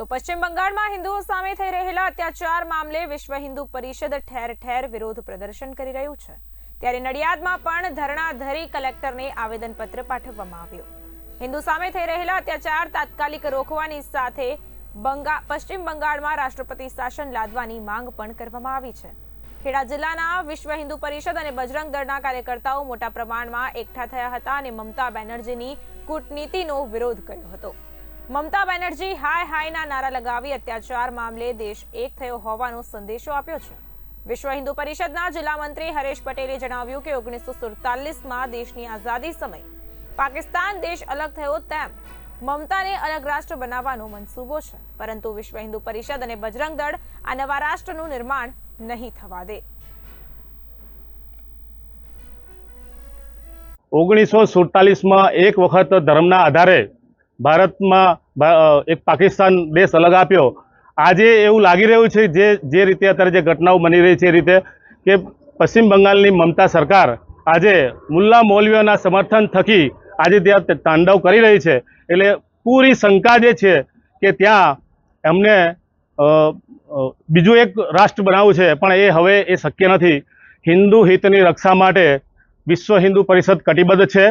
તો પશ્ચિમ બંગાળમાં હિન્દુઓ સામે થઈ રહેલા અત્યાચાર મામલે વિશ્વ હિન્દુ પરિષદ ઠેર ઠેર વિરોધ પ્રદર્શન કરી રહ્યું છે. ત્યારે નડિયાદમાં પણ ધરણા ધરી કલેક્ટરને આવેદનપત્ર પાઠવવામાં આવ્યું. હિન્દુ સામે થઈ રહેલા અત્યાચાર તાત્કાલિક રોકવાની સાથે પશ્ચિમ બંગાળમાં રાષ્ટ્રપતિ શાસન લાદવાની માંગ પણ કરવામાં આવી છે. ખેડા જિલ્લાના વિશ્વ હિન્દુ પરિષદ અને બજરંગ દળના કાર્યકર્તાઓ મોટા પ્રમાણમાં એકઠા થયા હતા અને મમતા બેનર્જીની કૂટનીતિનો વિરોધ કર્યો હતો. મમતા બેનર્જી હાય હાયના નારા લગાવી અત્યાચાર મામલે દેશ એક થયો હોવાનો સંદેશો આપ્યો છે. વિશ્વ હિન્દુ પરિષદના જિલ્લા મંત્રી હરેશ પટેલે જણાવ્યું કે ઓગણીસો સુડતાલીસમાં દેશની આઝાદી સમયે પાકિસ્તાન દેશ અલગ થયો તેમ મમતાને અલગ રાષ્ટ્ર બનાવવાનો મનસૂબો છે. પરંતુ વિશ્વ હિન્દુ પરિષદ અને બજરંગ દળ આ નવા રાષ્ટ્રનું નિર્માણ નહીં થવા દે. ઓગણીસો સુડતાલીસમાં એક વખત ધર્મના આધારે ભારતમાં એક પાકિસ્તાન દેશ અલગ આપ્યો. આજે એવું લાગી રહ્યું છે જે જે રીતે અત્યારે જે ઘટનાઓ બની રહી છે એ રીતે કે પશ્ચિમ બંગાળની મમતા સરકાર આજે મુલ્લા મૌલવીઓના સમર્થન થકી આજે ત્યાં તાંડવ કરી રહી છે. એટલે પૂરી શંકા જે છે કે ત્યાં એમને બીજું એક રાષ્ટ્ર બનાવવું છે, પણ એ હવે એ શક્ય નથી. હિન્દુ હિતની રક્ષા માટે વિશ્વ હિન્દુ પરિષદ કટિબદ્ધ છે.